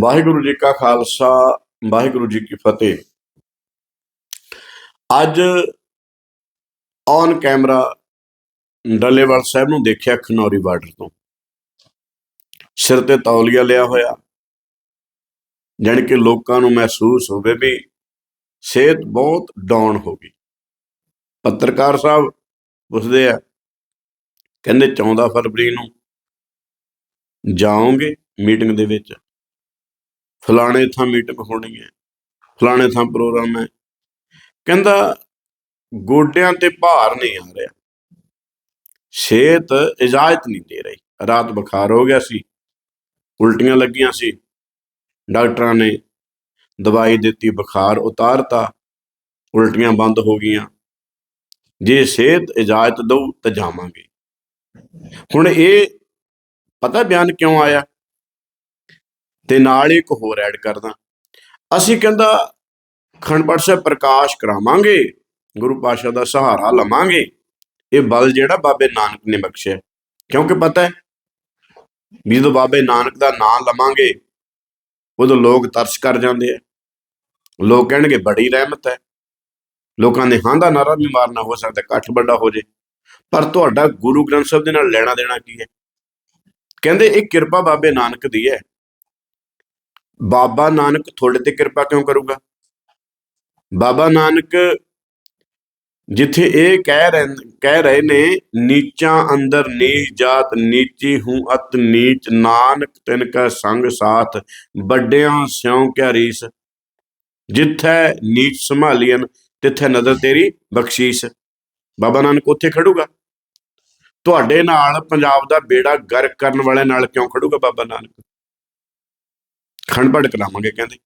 ਵਾਹਿਗੁਰੂ ਜੀ ਕਾ ਖਾਲਸਾ, ਵਾਹਿਗੁਰੂ ਜੀ ਕੀ ਫਤਿਹ। ਅੱਜ on camera Dallewal ਸਾਹਿਬ ਨੂੰ ਦੇਖਿਆ ਖਨੌਰੀ ਬਾਰਡਰ ਤੋਂ। ਸਿਰ ਤੇ ਤੌਲੀਆ ਲਿਆ ਹੋਇਆ। ਜਾਣੀ ਕਿ ਲੋਕਾਂ ਨੂੰ ਮਹਿਸੂਸ ਹੋਵੇ ਵੀ ਸਿਹਤ ਬਹੁਤ ਡਾਊਨ ਹੋ ਗਈ। ਪੱਤਰਕਾਰ ਸਾਹਿਬ ਪੁੱਛਦੇ ਆ, ਕਹਿੰਦੇ 14 ਫਰਵਰੀ ਨੂੰ ਜਾਓਗੇ ਮੀਟਿੰਗ ਦੇ ਵਿੱਚ? ਫਲਾਣੇ ਥਾਂ ਮੀਟਿੰਗ ਹੋਣੀ ਹੈ, ਫਲਾਣੇ ਥਾਂ ਪ੍ਰੋਗਰਾਮ ਹੈ। ਕਹਿੰਦਾ, ਗੋਡਿਆਂ ਤੇ ਭਾਰ ਨਹੀਂ ਆ ਰਿਹਾ। ਸਿਹਤ ਇਜਾਜ਼ਤ ਨਹੀਂ ਦੇ ਰਹੀ। ਰਾਤ ਬੁਖਾਰ ਹੋ ਗਿਆ ਸੀ, ਉਲਟੀਆਂ ਲੱਗੀਆਂ ਸੀ। ਡਾਕਟਰਾਂ ਨੇ ਦਵਾਈ ਦਿੱਤੀ, ਬੁਖਾਰ ਉਤਾਰਤਾ, ਉਲਟੀਆਂ ਬੰਦ ਹੋ ਗਈਆਂ। ਜੇ ਸਿਹਤ ਇਜਾਜ਼ਤ ਦਊ ਤਾਂ ਜਾਵਾਂਗੇ। ਹੁਣ ਇਹ ਪਤਾ ਬਿਆਨ ਕਿਉਂ ਆਇਆ? ਤੇ ਨਾਲ ਹੀ ਇੱਕ ਹੋਰ ਐਡ ਕਰਦਾ। ਅਸੀਂ ਕਹਿੰਦਾ ਖੰਡਪੜ ਸਾਹਿਬ ਪ੍ਰਕਾਸ਼ ਕਰਾਵਾਂਗੇ, ਗੁਰੂ ਪਾਸ਼ਾ ਦਾ ਸਹਾਰਾ ਲਵਾਂਗੇ। ਇਹ ਬਲ ਜਿਹੜਾ ਬਾਬੇ ਨਾਨਕ ਨੇ ਬਖਸ਼ਿਆ। ਕਿਉਂਕਿ ਪਤਾ ਹੈ ਵੀ ਜਦੋਂ ਬਾਬੇ ਨਾਨਕ ਦਾ ਨਾਮ ਲਵਾਂਗੇ, ਉਦੋਂ ਲੋਕ ਤਰਸ ਕਰ ਜਾਂਦੇ ਆ। ਲੋਕ ਕਹਿਣਗੇ, ਬੜੀ ਰਹਿਮਤ ਹੈ। ਲੋਕਾਂ ਨੇ ਹਾਂ ਦਾ ਨਾਰਾ ਵੀ ਮਾਰਨਾ ਹੋ ਸਕਦਾ, ਇਕੱਠ ਵੱਡਾ ਹੋ ਜੇ। ਪਰ ਤੁਹਾਡਾ ਗੁਰੂ ਗ੍ਰੰਥ ਸਾਹਿਬ ਦੇ ਨਾਲ ਲੈਣਾ ਦੇਣਾ ਕੀ ਹੈ? ਕਹਿੰਦੇ, ਇਹ ਕਿਰਪਾ ਬਾਬੇ ਨਾਨਕ ਦੀ ਹੈ। ਬਾਬਾ ਨਾਨਕ ਤੁਹਾਡੇ ਤੇ ਕਿਰਪਾ ਕਿਉਂ ਕਰੂਗਾ? ਬਾਬਾ ਨਾਨਕ ਜਿੱਥੇ ਇਹ ਕਹਿ ਰਹੇ ਕਹਿ ਰਹੇ ਨੇ, ਨੀਚਾਂ ਅੰਦਰ ਨੀਚ ਜਾਤ, ਨੀਚੀ ਹੂੰ ਅਤ, ਨੀਚ ਨਾਨਕ, ਤਿਨ ਕਾ ਸੰਗ ਸਾਥ, ਵੱਡਿਆਂ ਸਿਉ ਕਿਆ ਰੀਸ। ਜਿੱਥੈ ਨੀਚ ਸੰਭਾਲੀਆਂ ਤਿੱਥੇ ਨਜ਼ਰ ਤੇਰੀ ਬਖਸ਼ੀਸ਼। ਬਾਬਾ ਨਾਨਕ ਉੱਥੇ ਖੜੂਗਾ? ਤੁਹਾਡੇ ਨਾਲ ਪੰਜਾਬ ਦਾ ਬੇੜਾ ਗਰਕ ਕਰਨ ਵਾਲੇ ਨਾਲ ਕਿਉਂ ਖੜੂਗਾ ਬਾਬਾ ਨਾਨਕ? ਖੰਡ ਪੜ ਕਰਾਵਾਂਗੇ, ਕਹਿੰਦੇ।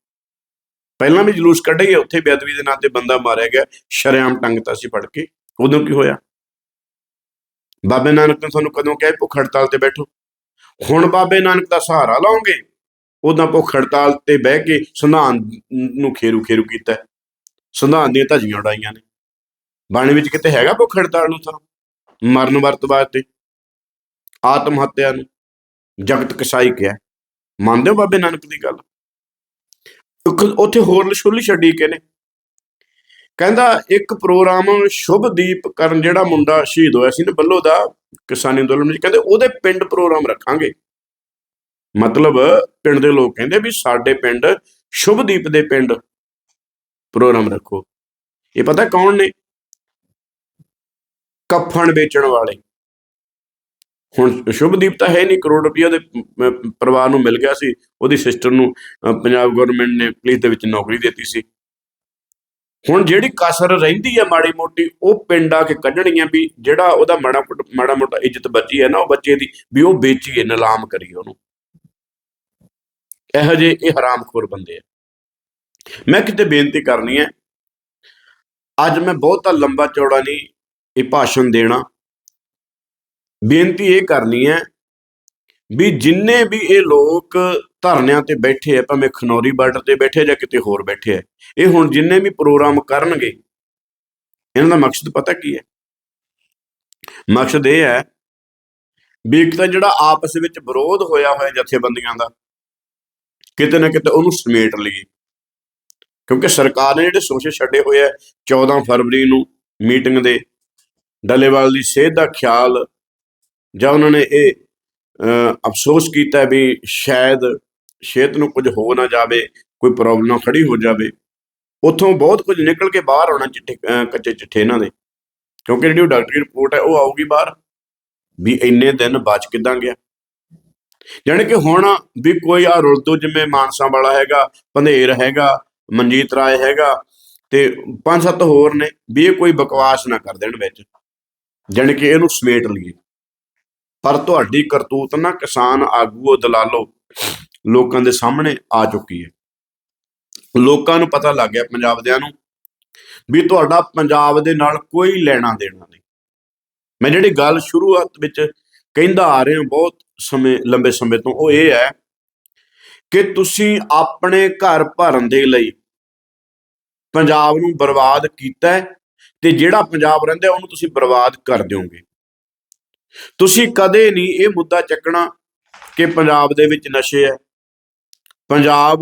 ਪਹਿਲਾਂ ਵੀ ਜਲੂਸ ਕੱਢੇ ਗਏ ਉੱਥੇ ਬੇਅਦਬੀ ਦੇ ਨਾਂ ਤੇ ਬੰਦਾ ਮਾਰਿਆ ਗਿਆ, ਸ਼ਰਿਆਮ ਟੰਗਤਾ ਸੀ ਫੜ ਕੇ। ਉਦੋਂ ਕੀ ਹੋਇਆ? ਬਾਬੇ ਨਾਨਕ ਨੇ ਤੁਹਾਨੂੰ ਕਦੋਂ ਕਿਹਾ ਭੁੱਖ ਹੜਤਾਲ ਤੇ ਬੈਠੋ? ਹੁਣ ਬਾਬੇ ਨਾਨਕ ਦਾ ਸਹਾਰਾ ਲਾਓਗੇ? ਉਦੋਂ ਭੁੱਖ ਹੜਤਾਲ ਤੇ ਬਹਿ ਕੇ ਸੰਧਾਨ ਨੂੰ ਖੇਰੂ ਖੇਰੂ ਕੀਤਾ। ਸੰਧਾਨ ਦੀਆਂ ਧਜੀਆਂ ਉਡਾਈਆਂ ਨੇ। ਬਾਣੀ ਵਿੱਚ ਕਿਤੇ ਹੈਗਾ ਭੁੱਖ ਹੜਤਾਲ ਨੂੰ ਤਾਂ? ਮਰਨ ਵਰਤ ਵਾਸਤੇ। ਆਤਮ ਹੱਤਿਆ ਨੂੰ ਜਗਤ ਕਸਾਈ ਕਿਹਾ। ਮੰਨਦੇ ਹੋ ਬਾਬੇ ਨਾਨਕ ਦੀ ਗੱਲ? ਉੱਥੇ ਹੋਰ ਲਸ਼ੁਲੀ ਛੱਡੀ ਕੇ ਨੇ। ਕਹਿੰਦਾ, ਇੱਕ ਪ੍ਰੋਗਰਾਮ ਸ਼ੁਭਦੀਪ ਕਰਨ ਜਿਹੜਾ ਮੁੰਡਾ ਸ਼ਹੀਦ ਹੋਇਆ ਸੀ ਨਾ ਬੱਲੋ ਦਾ, ਕਿਸਾਨੀ ਅੰਦੋਲਨ ਵਿੱਚ, ਕਹਿੰਦੇ ਉਹਦੇ ਪਿੰਡ ਪ੍ਰੋਗਰਾਮ ਰੱਖਾਂਗੇ। ਮਤਲਬ ਪਿੰਡ ਦੇ ਲੋਕ ਕਹਿੰਦੇ ਵੀ ਸਾਡੇ ਪਿੰਡ ਸ਼ੁਭਦੀਪ ਦੇ ਪਿੰਡ ਪ੍ਰੋਗਰਾਮ ਰੱਖੋ। ਇਹ ਪਤਾ ਕੌਣ ਨੇ? ਕਫਨ ਵੇਚਣ ਵਾਲੇ। ਹੁਣ ਸ਼ੁਭਦੀਪ ਤਾਂ ਹੈ ਨਹੀਂ ਕਰੋੜ ਰੁਪਈਆ ਦੇ ਪਰਿਵਾਰ ਨੂੰ ਮਿਲ ਗਿਆ ਸੀ, ਉਹਦੀ ਸਿਸਟਰ ਨੂੰ ਪੰਜਾਬ ਗਵਰਨਮੈਂਟ ਨੇ ਪੁਲਿਸ ਦੇ ਵਿੱਚ ਨੌਕਰੀ ਦਿੱਤੀ ਸੀ। ਹੁਣ ਜਿਹੜੀ ਕਸਰ ਰਹਿੰਦੀ ਹੈ ਮਾੜੀ ਮੋਟੀ, ਉਹ ਪਿੰਡ ਆ ਕੇ ਕੱਢਣੀਆਂ ਵੀ, ਜਿਹੜਾ ਉਹਦਾ ਮਾੜਾ ਮਾੜਾ ਮੋਟਾ ਇੱਜ਼ਤ ਬਚੀ ਹੈ ਨਾ, ਉਹ ਬੱਚੇ ਦੀ, ਵੀ ਉਹ ਵੇਚੀਏ, ਨਿਲਾਮ ਕਰੀਏ ਉਹਨੂੰ। ਇਹੋ ਜਿਹੇ, ਇਹ ਹਰਾਮਖੋਰ ਬੰਦੇ ਆ। ਮੈਂ ਕਿਤੇ ਬੇਨਤੀ ਕਰਨੀ ਹੈ, ਅੱਜ ਮੈਂ ਬਹੁਤਾ ਲੰਬਾ ਚੌੜਾ ਨਹੀਂ ਇਹ ਭਾਸ਼ਣ ਦੇਣਾ ਬੇਨਤੀ ਇਹ ਕਰਨੀ ਹੈ ਵੀ ਜਿੰਨੇ ਵੀ ਇਹ ਲੋਕ ਧਰਨਿਆਂ ਤੇ ਬੈਠੇ ਆ, ਭਾਵੇਂ ਖਨੌਰੀ ਬਾਰਡਰ ਤੇ ਬੈਠੇ ਜਾਂ ਕਿਤੇ ਹੋਰ ਬੈਠੇ ਆ, ਇਹ ਹੁਣ ਜਿੰਨੇ ਵੀ ਪ੍ਰੋਗਰਾਮ ਕਰਨਗੇ, ਇਹਨਾਂ ਦਾ ਮਕਸਦ ਪਤਾ ਕੀ ਹੈ? ਮਕਸਦ ਇਹ ਹੈ ਵੀ ਇੱਕ ਤਾਂ ਜਿਹੜਾ ਆਪਸ ਵਿੱਚ ਵਿਰੋਧ ਹੋਇਆ ਹੋਇਆ ਜਥੇਬੰਦੀਆਂ ਦਾ, ਕਿਤੇ ਨਾ ਕਿਤੇ ਉਹਨੂੰ ਸਮੇਟ ਲਈਏ। ਕਿਉਂਕਿ ਸਰਕਾਰ ਨੇ ਜਿਹੜੇ ਸੋਚੇ ਛੱਡੇ ਹੋਏ ਆ 14 ਫਰਵਰੀ ਨੂੰ ਮੀਟਿੰਗ ਦੇ, ਡੱਲੇਵਾਲ ਦੀ ਸਿਹਤ ਦਾ ਖਿਆਲ ਜਾਂ ਉਹਨਾਂ ਨੇ ਇਹ ਅਫਸੋਸ ਕੀਤਾ ਵੀ ਸ਼ਾਇਦ ਸਿਹਤ ਨੂੰ ਕੁਝ ਹੋ ਨਾ ਜਾਵੇ, ਕੋਈ ਪ੍ਰੋਬਲਮ ਖੜੀ ਹੋ ਜਾਵੇ, ਉੱਥੋਂ ਬਹੁਤ ਕੁਝ ਨਿਕਲ ਕੇ ਬਾਹਰ ਆਉਣਾ ਚਿੱਠੇ ਕੱਚੇ ਚਿੱਠੇ ਇਹਨਾਂ ਦੇ। ਕਿਉਂਕਿ ਜਿਹੜੀ ਉਹ ਡਾਕਟਰੀ ਰਿਪੋਰਟ ਹੈ, ਉਹ ਆਊਗੀ ਬਾਹਰ ਵੀ ਇੰਨੇ ਦਿਨ ਬਚ ਕਿਦਾਂ ਗਿਆ। ਜਾਣੀ ਕਿ ਹੁਣ ਵੀ ਕੋਈ ਆ ਰੁਲਦੋ ਜਿਵੇਂ ਮਾਨਸਾ ਵਾਲਾ ਹੈਗਾ, ਪੰਧੇਰ ਹੈਗਾ, ਮਨਜੀਤ ਰਾਏ ਹੈਗਾ ਤੇ ਪੰਜ ਸੱਤ ਹੋਰ ਨੇ, ਵੀ ਇਹ ਕੋਈ ਬਕਵਾਸ ਨਾ ਕਰ ਦੇਣ ਵਿੱਚ। ਜਾਣੀ ਕਿ ਇਹਨੂੰ ਸਮੇਟ ਲਈਏ। ਪਰ ਤੁਹਾਡੀ ਕਰਤੂਤ ਨਾ ਕਿਸਾਨ ਆਗੂਓ ਦਲਾਲੋ ਲੋਕਾਂ ਦੇ ਸਾਹਮਣੇ ਆ ਚੁੱਕੀ ਹੈ। ਲੋਕਾਂ ਨੂੰ ਪਤਾ ਲੱਗ ਗਿਆ ਪੰਜਾਬ ਦਿਆਂ ਨੂੰ ਵੀ ਤੁਹਾਡਾ ਪੰਜਾਬ ਦੇ ਨਾਲ ਕੋਈ ਲੈਣਾ ਦੇਣਾ ਨਹੀਂ। ਮੈਂ ਜਿਹੜੀ ਗੱਲ ਸ਼ੁਰੂਆਤ ਵਿੱਚ ਕਹਿੰਦਾ ਆ ਰਿਹਾ ਬਹੁਤ ਸਮੇਂ, ਲੰਬੇ ਸਮੇਂ ਤੋਂ, ਉਹ ਇਹ ਹੈ ਕਿ ਤੁਸੀਂ ਆਪਣੇ ਘਰ ਭਰਨ ਦੇ ਲਈ ਪੰਜਾਬ ਨੂੰ ਬਰਬਾਦ ਕੀਤਾ ਤੇ ਜਿਹੜਾ ਪੰਜਾਬ ਰਹਿੰਦਾ ਉਹਨੂੰ ਤੁਸੀਂ ਬਰਬਾਦ ਕਰ ਦਿਓਗੇ। ਤੁਸੀਂ ਕਦੇ ਨਹੀਂ ਇਹ ਮੁੱਦਾ ਚੱਕਣਾ ਕਿ ਪੰਜਾਬ ਦੇ ਵਿੱਚ ਨਸ਼ੇ ਹੈ। ਪੰਜਾਬ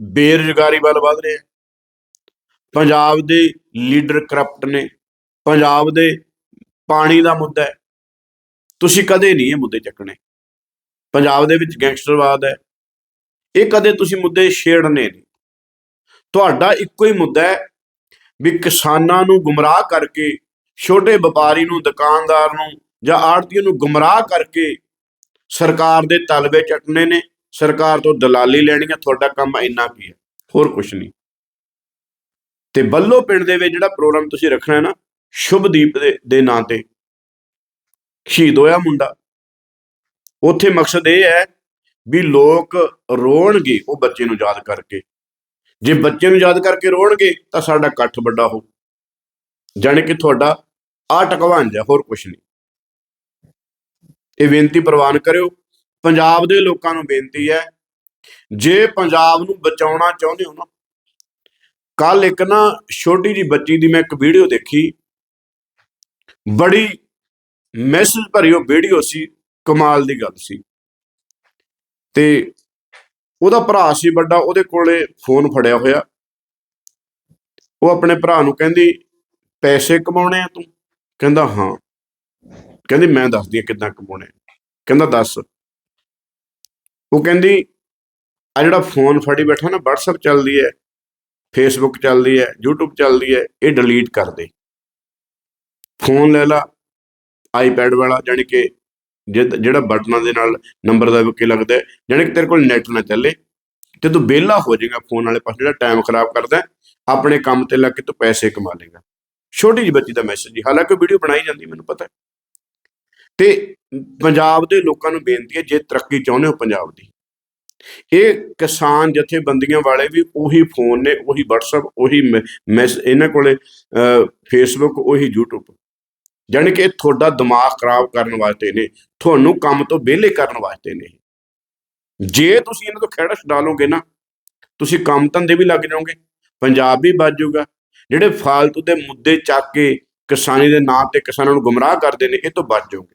ਬੇਰੁਜ਼ਗਾਰੀ ਵੱਲ ਵਧ ਰਿਹਾ ਪੰਜਾਬ ਦੇ ਲੀਡਰ ਕਰਪਟ ਨੇ। ਪੰਜਾਬ ਦੇ ਪਾਣੀ ਦਾ ਮੁੱਦਾ ਹੈ। ਤੁਸੀਂ ਕਦੇ ਨਹੀਂ ਇਹ ਮੁੱਦੇ ਚੱਕਣੇ। ਪੰਜਾਬ ਦੇ ਵਿੱਚ ਗੈਂਗਸਟਰਵਾਦ ਹੈ। ਇਹ ਕਦੇ ਤੁਸੀਂ ਮੁੱਦੇ ਛੇੜਨੇ ਨਹੀਂ। ਤੁਹਾਡਾ ਇੱਕੋ ਹੀ ਮੁੱਦਾ ਹੈ ਵੀ ਕਿਸਾਨਾਂ ਨੂੰ ਗੁੰਮਰਾਹ ਕਰਕੇ, ਛੋਟੇ ਵਪਾਰੀ ਨੂੰ, ਦੁਕਾਨਦਾਰ ਨੂੰ ਜਾਂ ਆੜਤੀਆਂ ਨੂੰ ਗੁੰਮਰਾਹ ਕਰਕੇ ਸਰਕਾਰ ਦੇ ਤਲਬੇ ਚੱਟਣੇ ਨੇ, ਸਰਕਾਰ ਤੋਂ ਦਲਾਲੀ ਲੈਣੀ ਹੈ ਤੁਹਾਡਾ ਕੰਮ ਇੰਨਾ ਕੀ ਹੈ ਹੋਰ ਕੁਝ ਨਹੀਂ। ਤੇ ਬੱਲੋ ਪਿੰਡ ਦੇ ਵਿੱਚ ਜਿਹੜਾ ਪ੍ਰੋਗਰਾਮ ਤੁਸੀਂ ਰੱਖਣਾ ਹੈ ਨਾ ਸ਼ੁਭਦੀਪ ਦੇ ਨਾਂ ਤੇ, ਸ਼ਹੀਦ ਹੋਇਆ ਮੁੰਡਾ। ਉੱਥੇ ਮਕਸਦ ਇਹ ਹੈ ਵੀ ਲੋਕ ਰੋਣਗੇ ਉਹ ਬੱਚੇ ਨੂੰ ਯਾਦ ਕਰਕੇ। ਜੇ ਬੱਚੇ ਨੂੰ ਯਾਦ ਕਰਕੇ ਰੋਣਗੇ, ਤਾਂ ਸਾਡਾ ਇਕੱਠ ਵੱਡਾ ਹੋ। ਜਾਣੀ ਕਿ ਤੁਹਾਡਾ ਆ ਟਕਵਾਂਜ ਹੈ ਹੋਰ ਕੁਝ ਨਹੀਂ। ਇਹ ਬੇਨਤੀ ਪ੍ਰਵਾਨ ਕਰਿਓ। ਪੰਜਾਬ ਦੇ ਲੋਕਾਂ ਨੂੰ ਬੇਨਤੀ ਹੈ, ਜੇ ਪੰਜਾਬ ਨੂੰ ਬਚਾਉਣਾ ਚਾਹੁੰਦੇ ਹੋ ਨਾ ਕੱਲ ਇੱਕ ਨਾ ਛੋਟੀ ਜੀ ਬੱਚੀ ਦੀ ਮੈਂ ਇੱਕ ਵੀਡੀਓ ਦੇਖੀ। ਬੜੀ ਮੈਸੇਜ ਭਰੀ ਉਹ ਵੀਡੀਓ ਸੀ, ਕਮਾਲ ਦੀ ਗੱਲ ਸੀ। ਤੇ ਉਹਦਾ ਭਰਾ ਸੀ ਵੱਡਾ, ਉਹਦੇ ਕੋਲੇ ਫੋਨ ਫੜਿਆ ਹੋਇਆ। ਉਹ ਆਪਣੇ ਭਰਾ ਨੂੰ ਕਹਿੰਦੀ, ਪੈਸੇ ਕਮਾਉਣੇ ਆ ਤੂੰ? ਕਹਿੰਦਾ, ਹਾਂ। ਕਹਿੰਦੀ ਮੈਂ ਦੱਸਦੀ ਆ ਕਿੱਦਾਂ ਕਮਾਉਣੇ ਕਹਿੰਦਾ ਦੱਸ। ਉਹ ਕਹਿੰਦੀ ਆ ਜਿਹੜਾ ਫੋਨ ਫੜੀ ਬੈਠਾ ਨਾ WhatsApp ਚੱਲਦੀ ਹੈ ਫੇਸਬੁੱਕ ਚੱਲਦੀ ਹੈ YouTube ਚੱਲਦੀ ਹੈ ਇਹ ਡਿਲੀਟ ਕਰ ਦੇ। ਫੋਨ ਲੈ ਲਾ ਆਈਪੈਡ ਵਾਲਾ ਜਾਣੀ ਕਿ ਜਿਹ- ਜਿਹੜਾ ਬਟਨਾਂ ਦੇ ਨਾਲ ਨੰਬਰ ਦਾ ਕੇ ਲੱਗਦਾ ਹੈ, ਜਾਣੀ ਕਿ ਤੇਰੇ ਕੋਲ ਨੈਟ ਨਾ ਚੱਲੇ। ਤੇ ਤੂੰ ਵਿਹਲਾ ਹੋ ਜਾਏਗਾ ਫੋਨ ਵਾਲੇ ਪਾਸੇ ਜਿਹੜਾ ਟਾਈਮ ਖਰਾਬ ਕਰਦਾ ਆਪਣੇ ਕੰਮ ਤੇ ਲੱਗ ਕੇ ਤੂੰ ਪੈਸੇ ਕਮਾ ਲੇਗਾ ਛੋਟੀ ਜਿਹੀ ਬੱਚੀ ਦਾ ਮੈਸੇਜ ਜੀ ਹਾਲਾਂਕਿ ਵੀਡੀਓ ਬਣਾਈ ਜਾਂਦੀ ਮੈਨੂੰ ਪਤਾ ਤੇ ਪੰਜਾਬ ਦੇ ਲੋਕਾਂ ਨੂੰ ਬੇਨਤੀ ਹੈ, ਜੇ ਤਰੱਕੀ ਚਾਹੁੰਦੇ ਹੋ ਪੰਜਾਬ ਦੀ। ਇਹ ਕਿਸਾਨ ਜਥੇਬੰਦੀਆਂ ਵਾਲੇ ਵੀ ਉਹੀ ਫੋਨ ਨੇ, ਉਹੀ WhatsApp, ਉਹੀ ਮੈਸ, ਇਹਨਾਂ ਕੋਲੇ ਫੇਸਬੁੱਕ ਉਹੀ YouTube ਜਾਣੀ ਕਿ ਤੁਹਾਡਾ ਦਿਮਾਗ ਖਰਾਬ ਕਰਨ ਵਾਸਤੇ ਨੇ, ਤੁਹਾਨੂੰ ਕੰਮ ਤੋਂ ਵਿਹਲੇ ਕਰਨ ਵਾਸਤੇ ਨੇ। ਜੇ ਤੁਸੀਂ ਇਹਨਾਂ ਤੋਂ ਖੇੜਾ ਛਡਾ ਲਓਗੇ ਨਾ, ਤੁਸੀਂ ਕੰਮ ਧੰਦੇ ਵੀ ਲੱਗ ਜਾਓਗੇ, ਪੰਜਾਬ ਵੀ ਬਚ ਜਾਊਗਾ। ਜਿਹੜੇ ਫਾਲਤੂ ਦੇ ਮੁੱਦੇ ਚੱਕ ਕੇ ਕਿਸਾਨੀ ਦੇ ਨਾਂ ਤੇ ਕਿਸਾਨਾਂ ਨੂੰ ਗੁੰਮਰਾਹ ਕਰਦੇ ਨੇ, ਇਹ ਤੋਂ ਬਚ ਜਾਓਗੇ।